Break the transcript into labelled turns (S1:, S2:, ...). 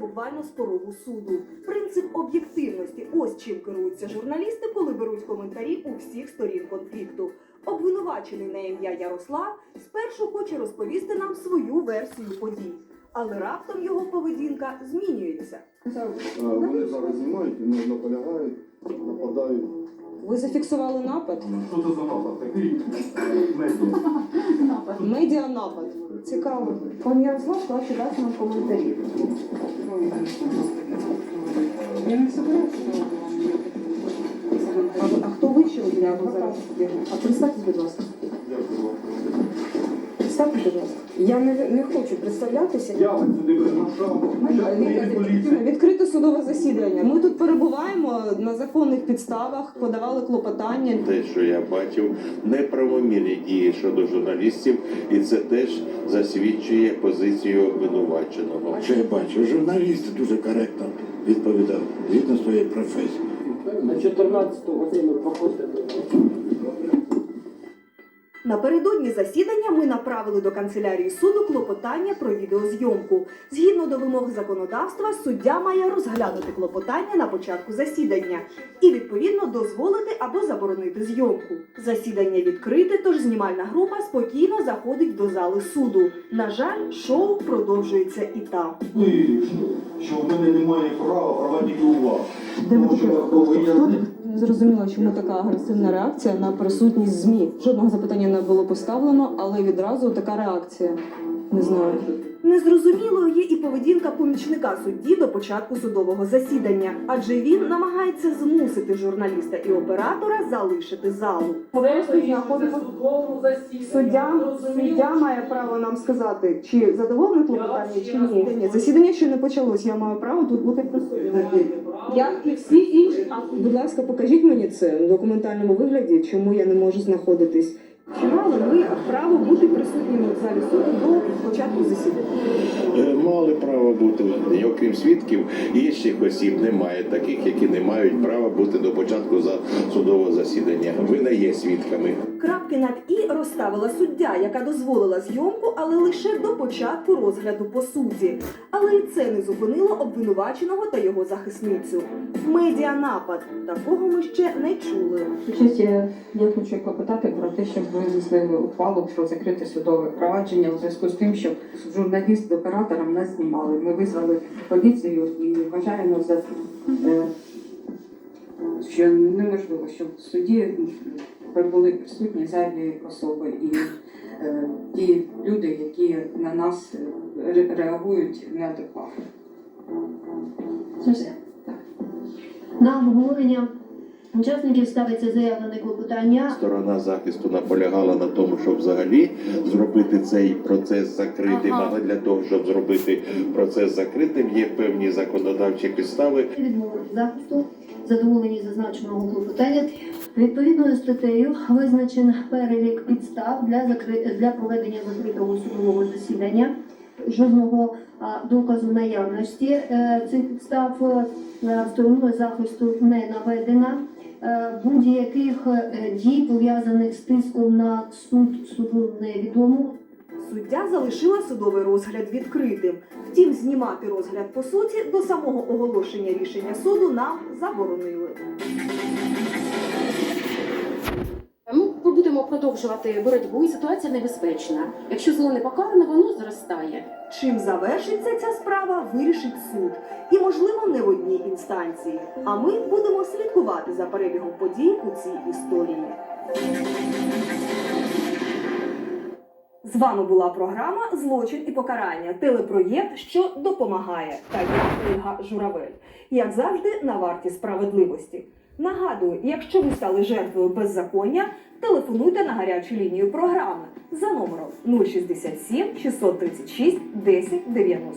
S1: буквально з порогу суду. Принцип об'єктивності. Ось чим керуються журналісти, коли беруть коментарі у всіх сторін конфлікту. Обвинувачений на ім'я Ярослав спершу хоче розповісти нам свою версію подій, але раптом його поведінка змінюється.
S2: Вони зараз знімають і не наполягають, нападають.
S3: Ви зафіксували напад?
S2: Що це за напад? Такий медіа.
S3: Медіа напад. Цікаво. Пан Ярослав краще дасть нам коментарі.
S4: Я не собираюсь
S3: А, а хто ви що для зараз? А представьте, ласка. Представтесь, будь ласка. Я не, не хочу представлятися.
S2: Я сюди приглашав, поліція.
S3: Відкрите судове засідання. Ми тут перебуваємо на законних підставах, подавали клопотання.
S5: Те, що я бачив, неправомірні дії щодо журналістів, і це теж засвідчує позицію обвинуваченого.
S6: Що я бачу, журналіст дуже коректно відповідав згідно своєї професії.
S7: На 14 годину проходите.
S1: Напередодні засідання ми направили до канцелярії суду клопотання про відеозйомку. Згідно до вимог законодавства, суддя має розглянути клопотання на початку засідання і відповідно дозволити або заборонити зйомку. Засідання відкрите, тож знімальна група спокійно заходить до зали суду. На жаль, шоу продовжується і там.
S2: І що? В мене немає права, права тільки у вас. Тому що
S3: Хто зрозуміло, чому така агресивна реакція на присутність ЗМІ? Жодного запитання не було поставлено, але відразу така реакція. Не знаю.
S1: Незрозумілою є і поведінка помічника судді до початку судового засідання, адже він намагається змусити журналіста і оператора залишити залу.
S3: Суддя, суддя має право нам сказати, чи задоволений клопотання, чи ні. Ні, Засідання ще не почалось. Я маю право тут бути присутньою. Як і всі інші. Будь ласка, покажіть мені це в документальному вигляді, чому я не можу знаходитись. Чи мали ми право бути присутніми в залі суду до початку засідання?
S5: Е, Мали право бути, окрім свідків, інших осіб немає, таких, які не мають права бути до початку судового засідання. Ви не є свідками.
S1: Крапки над і розставила суддя, яка дозволила зйомку, але лише до початку розгляду по суті. Але і це не зупинило обвинуваченого та його захисницю. Медіанапад такого ми ще не чули.
S4: Честь, я, хочу клопотати про те, щоб ви внесли ухвалу про закрите судове провадження у зв'язку з тим, що журналіст з оператором нас знімали. Ми визвали поліцію і вважаємо за е, що неможливо, щоб в суді були присутні зайві особи і е, ті люди, які на нас е, ре- реагують неадекватно.
S8: На обговорення учасників ставиться заявлене клопотання.
S5: Сторона захисту наполягала на тому, щоб взагалі зробити цей процес закритим.
S8: Ага.
S5: Але для того, щоб зробити процес закритим, є певні законодавчі підстави.
S8: Відмовити захисту задоволені зазначеного клопотання. Відповідною статтею визначен перелік підстав для закри... для проведення закритого судового засідання. Жодного доказу наявності е, цих підстав е, стороною захисту не наведено. Е, Будь-яких е, дій пов'язаних з тиском на суд суду невідомо.
S1: Суддя залишила судовий розгляд відкритим. Втім, знімати розгляд по суті до самого оголошення рішення суду нам заборонили.
S9: Продовжувати боротьбу, і ситуація небезпечна. Якщо зло не покарано, воно зростає.
S1: Чим завершиться ця справа, вирішить суд, і можливо не в одній інстанції. А ми будемо слідкувати за перебігом подій у цій історії. З вами була програма Злочин і покарання. Телепроєкт, що допомагає. Та я Ольга Журавель. Як завжди, на варті справедливості. Нагадую, якщо ви стали жертвою беззаконня, телефонуйте на гарячу лінію програми за номером 067 636 10 90.